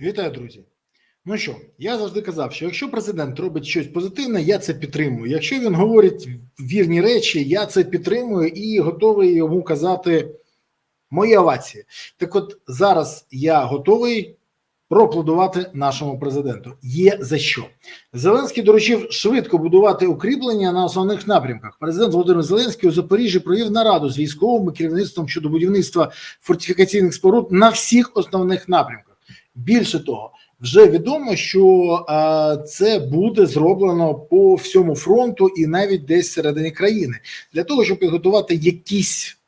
Вітаю, друзі. Ну що, я завжди казав, що якщо президент робить щось позитивне, я це підтримую. Якщо він говорить вірні речі, я це підтримую і готовий йому казати мої овації. Так от зараз я готовий проаплодувати нашому президенту. Є за що. Зеленський доручив швидко будувати укріплення на основних напрямках. Президент Володимир Зеленський у Запоріжжі провів нараду з військовим керівництвом щодо будівництва фортифікаційних споруд на всіх основних напрямках. Більше того, вже відомо, що це буде зроблено по всьому фронту і навіть десь всередині країни для того, щоб підготувати якісь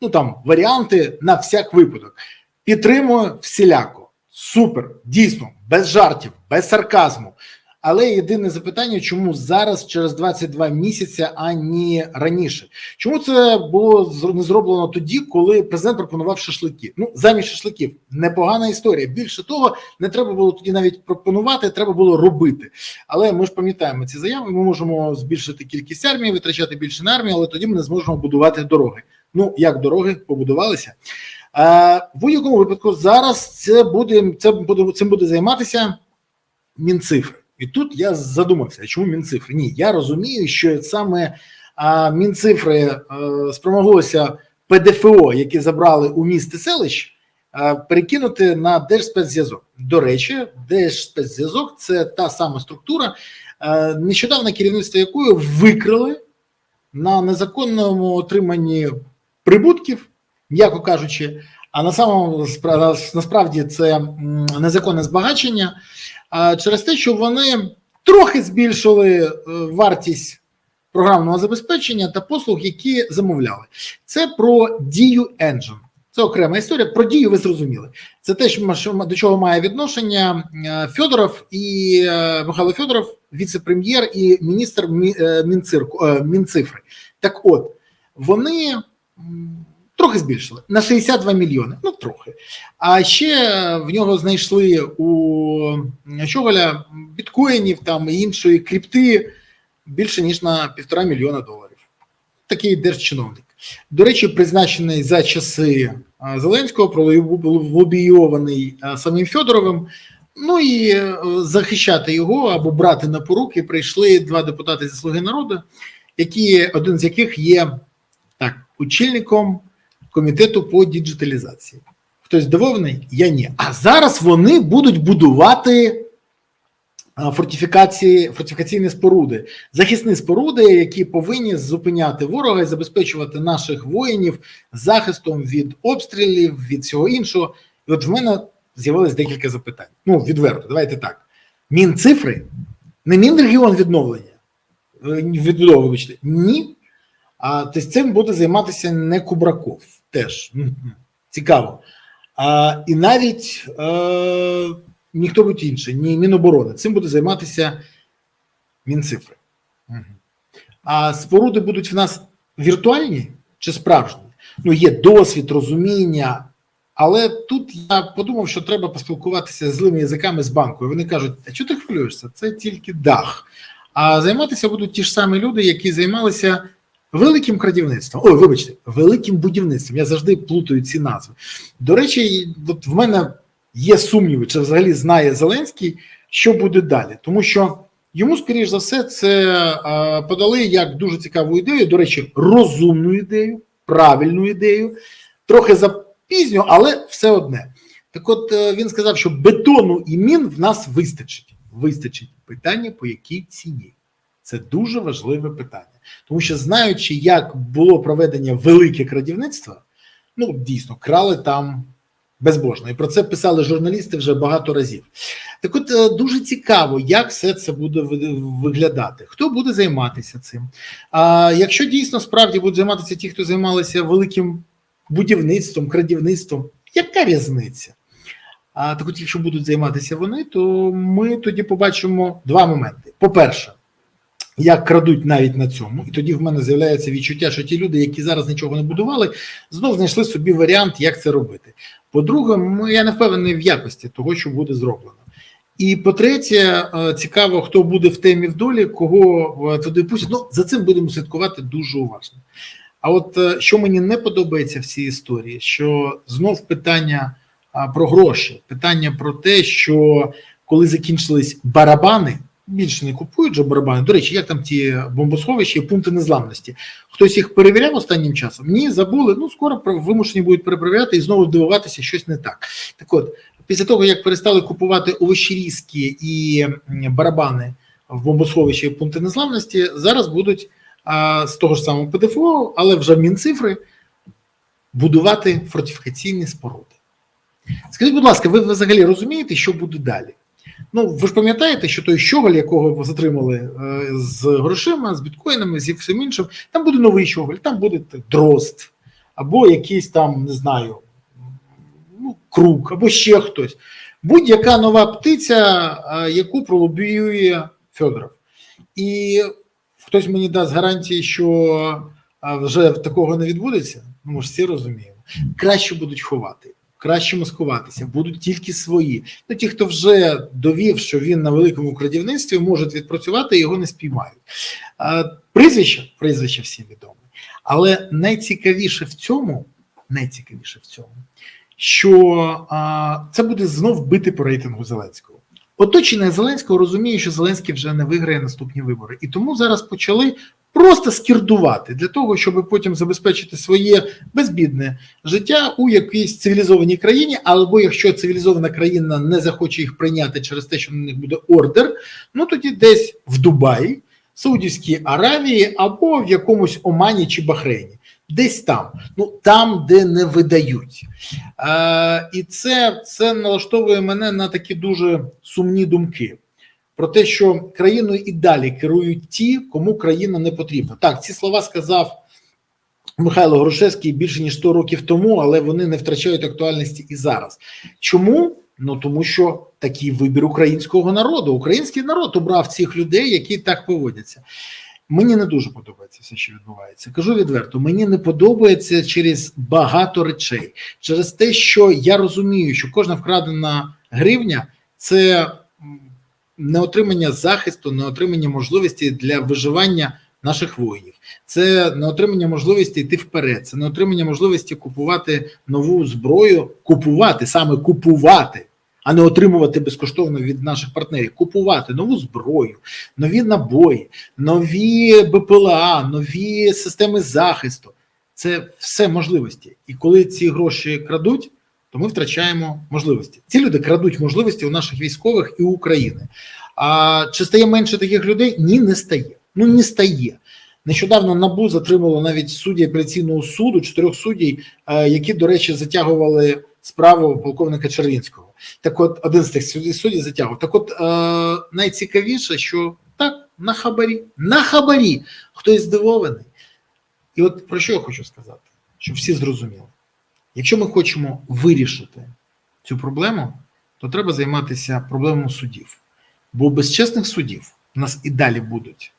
ну там варіанти на всяк випадок. Підтримую всіляко. Супер, дійсно, без жартів, без сарказму. Але єдине запитання, чому зараз, через 22 місяці, а не раніше? Чому це було не зроблено тоді, коли президент пропонував шашлики? Ну, замість шашликів непогана історія. Більше того, не треба було тоді навіть пропонувати, треба було робити. Але ми ж пам'ятаємо ці заяви. Ми можемо збільшити кількість армії, витрачати більше на армію, але тоді ми не зможемо будувати дороги. Ну як дороги побудувалися? А, в будь-якому випадку зараз це буде це буде цим буде займатися Мінцифри. І тут я задумався, чому Мінцифри? Ні, я розумію, що саме а, Мінцифри а, спромоглося ПДФО, які забрали у міст і селищ, а, перекинути на Держспецзв'язок. До речі, Держспецзв'язок це та сама структура, а, нещодавно керівництво якої викрили на незаконному отриманні прибутків, м'яко кажучи. А на самому насправді це незаконне збагачення через те, що вони трохи збільшили вартість програмного забезпечення та послуг, які замовляли. Це про дію Engine. Це окрема історія. Про дію ви зрозуміли. Це те, що до чого має відношення Федоров і Михайло Федоров, віце-прем'єр і міністр Мінцифри. Так от вони. Трохи збільшили на 62 мільйони. Ну трохи. А ще в нього знайшли у Щоголя біткоїнів там і іншої крипти більше ніж на півтора мільйона доларів. Такий держчиновник. До речі, призначений за часи Зеленського, пролобійований самим Федоровим. Ну і захищати його або брати на поруки прийшли два депутати зі Слуги народу, які один з яких є так очільником комітету по діджиталізації. Хтось здивований? Я ні. А зараз вони будуть будувати фортифікації, фортифікаційні споруди, захисні споруди, які повинні зупиняти ворога і забезпечувати наших воїнів захистом від обстрілів, від всього іншого. І от в мене з'явилось декілька запитань. Ну, відверто, давайте так. Мінцифри, не Мінрегіон відновлення, відбудови, вибачте, ні. А тобто цим буде займатися не Кубраков теж цікаво. А, І навіть е, ніхто будь інший, ні Міноборони. Цим буде займатися Мінцифри. А споруди будуть в нас віртуальні чи справжні? Ну, є досвід, розуміння. Але тут я подумав, що треба поспілкуватися злими язиками з банкою. Вони кажуть, а чого ти хвилюєшся? Це тільки дах. А займатися будуть ті ж самі люди, які займалися великим крадівництвом. Ой, вибачте, великим будівництвом. Я завжди плутаю ці назви. До речі, от в мене є сумніви, чи взагалі знає Зеленський, що буде далі, тому що йому, скоріш за все, це подали як дуже цікаву ідею. До речі, розумну ідею, правильну ідею, трохи запізню, але все одне. Так, от е, він сказав, що бетону і мін в нас вистачить. Вистачить питання, по якій ціні. Це дуже важливе питання, тому що знаючи, як було проведення велике крадівництво, ну дійсно крали там безбожно, і про це писали журналісти вже багато разів. Так, от дуже цікаво, як все це буде виглядати, хто буде займатися цим. А якщо дійсно справді будуть займатися ті, хто займалися великим будівництвом, крадівництвом, яка різниця? А так, от, якщо будуть займатися вони, то ми тоді побачимо два моменти: по-перше як крадуть навіть на цьому, і тоді в мене з'являється відчуття, що ті люди, які зараз нічого не будували, знов знайшли собі варіант, як це робити. По-друге, я не впевнений в якості того, що буде зроблено. І по-третє, цікаво, хто буде в темі в долі, кого туди пустять. Ну за цим будемо слідкувати дуже уважно. А от що мені не подобається в цій історії, що знов питання про гроші, питання про те, що коли закінчились барабани, більше не купують же барабани. До речі, як там ті бомбосховища і пункти незламності? Хтось їх перевіряв останнім часом? Ні, забули. Ну скоро вимушені будуть перепровіряти і знову дивуватися, щось не так. Так от, після того як перестали купувати овощерізки і барабани в бомбосховищі і пункти незламності, зараз будуть а, з того ж самого ПДФО, але вже Мінцифри будувати фортифікаційні споруди. Скажіть, будь ласка, ви взагалі розумієте, що буде далі? Ну, ви ж пам'ятаєте, що той щоголь, якого ви затримали е, з грошима, з біткоїнами, зі всім іншим, там буде новий щоголь, там буде дрозд, або якийсь там, не знаю, ну, круг, або ще хтось. Будь-яка нова птиця, е, яку пролобіює Федоров. І хтось мені дасть гарантії, що е, вже такого не відбудеться. Ну, ми ж всі розуміємо. Краще будуть ховати, краще маскуватися, будуть тільки свої. Ну, ті, хто вже довів, що він на великому крадівництві, можуть відпрацювати, його не спіймають. Прізвище, прізвище всім відоме. Але найцікавіше в цьому, найцікавіше в цьому, що а, це буде знов бити по рейтингу Зеленського. Оточення Зеленського розуміє, що Зеленський вже не виграє наступні вибори, і тому зараз почали просто скірдувати для того, щоб потім забезпечити своє безбідне життя у якійсь цивілізованій країні, або якщо цивілізована країна не захоче їх прийняти через те, що на них буде ордер, ну тоді десь в Дубаї, Саудівській Аравії або в якомусь Омані чи Бахрейні. Десь там, ну там, де не видають. Е, і це, це налаштовує мене на такі дуже сумні думки про те, що країною і далі керують ті, кому країна не потрібна. Так, ці слова сказав Михайло Грушевський більше ніж 100 років тому, але вони не втрачають актуальності і зараз. Чому? Ну тому що такий вибір українського народу. Український народ обрав цих людей, які так поводяться. Мені не дуже подобається все, що відбувається. Кажу відверто, мені не подобається через багато речей, через те, що я розумію, що кожна вкрадена гривня це м, не отримання захисту, не отримання можливості для виживання наших воїнів. Це не отримання можливості йти вперед, це не отримання можливості купувати нову зброю, купувати саме купувати, а не отримувати безкоштовно від наших партнерів, купувати нову зброю, нові набої, нові БПЛА, нові системи захисту. Це все можливості. І коли ці гроші крадуть, то ми втрачаємо можливості. Ці люди крадуть можливості у наших військових і України. А чи стає менше таких людей? Ні, не стає. Ну не стає. Нещодавно набу затримало навіть судді апеляційного суду чотирьох суддів, е, які, до речі, затягували справу полковника Червінського. Так, от один з тих суддів затягував. Так, от е, найцікавіше, що так на хабарі, на хабарі хтось здивований. І от про що я хочу сказати, щоб всі зрозуміли. Якщо ми хочемо вирішити цю проблему, то треба займатися проблемою судів. Бо без чесних судів у нас і далі будуть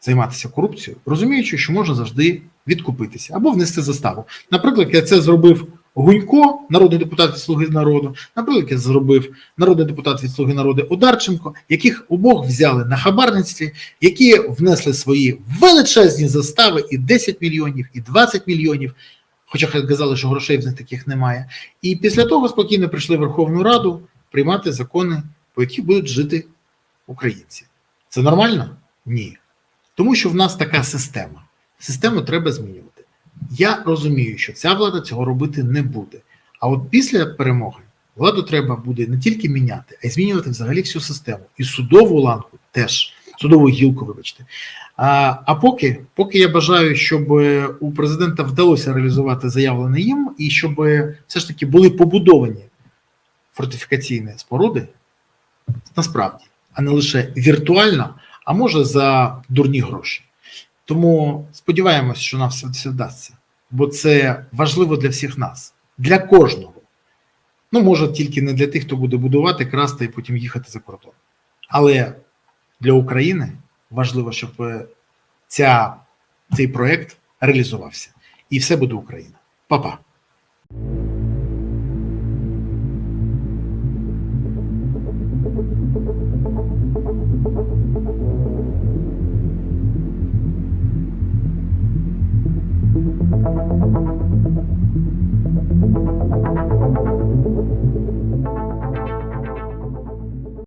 займатися корупцією, розуміючи, що можна завжди відкупитися або внести заставу. Наприклад, як це зробив Гунько, народний депутат від Слуги народу, наприклад, як зробив народний депутат від Слуги народу Одарченко, яких обох взяли на хабарництві, які внесли свої величезні застави і 10 мільйонів, і 20 мільйонів. Хоча казали, що грошей в них таких немає. І після того спокійно прийшли в Верховну Раду приймати закони, по яких будуть жити українці. Це нормально? Ні. Тому що в нас така система. Систему треба змінювати. Я розумію, що ця влада цього робити не буде. А от після перемоги владу треба буде не тільки міняти, а й змінювати взагалі всю систему. І судову ланку теж, судову гілку, вибачте. А а поки, поки я бажаю, щоб у президента вдалося реалізувати заявлене їм, і щоб все ж таки були побудовані фортифікаційні споруди насправді, а не лише віртуально, а може за дурні гроші. Тому сподіваємось, що нам все, все вдасться, бо це важливо для всіх нас, для кожного. Ну, може, тільки не для тих, хто буде будувати, красти і потім їхати за кордон. Але для України важливо, щоб ця, цей проект реалізувався. І все буде Україна. Па-па.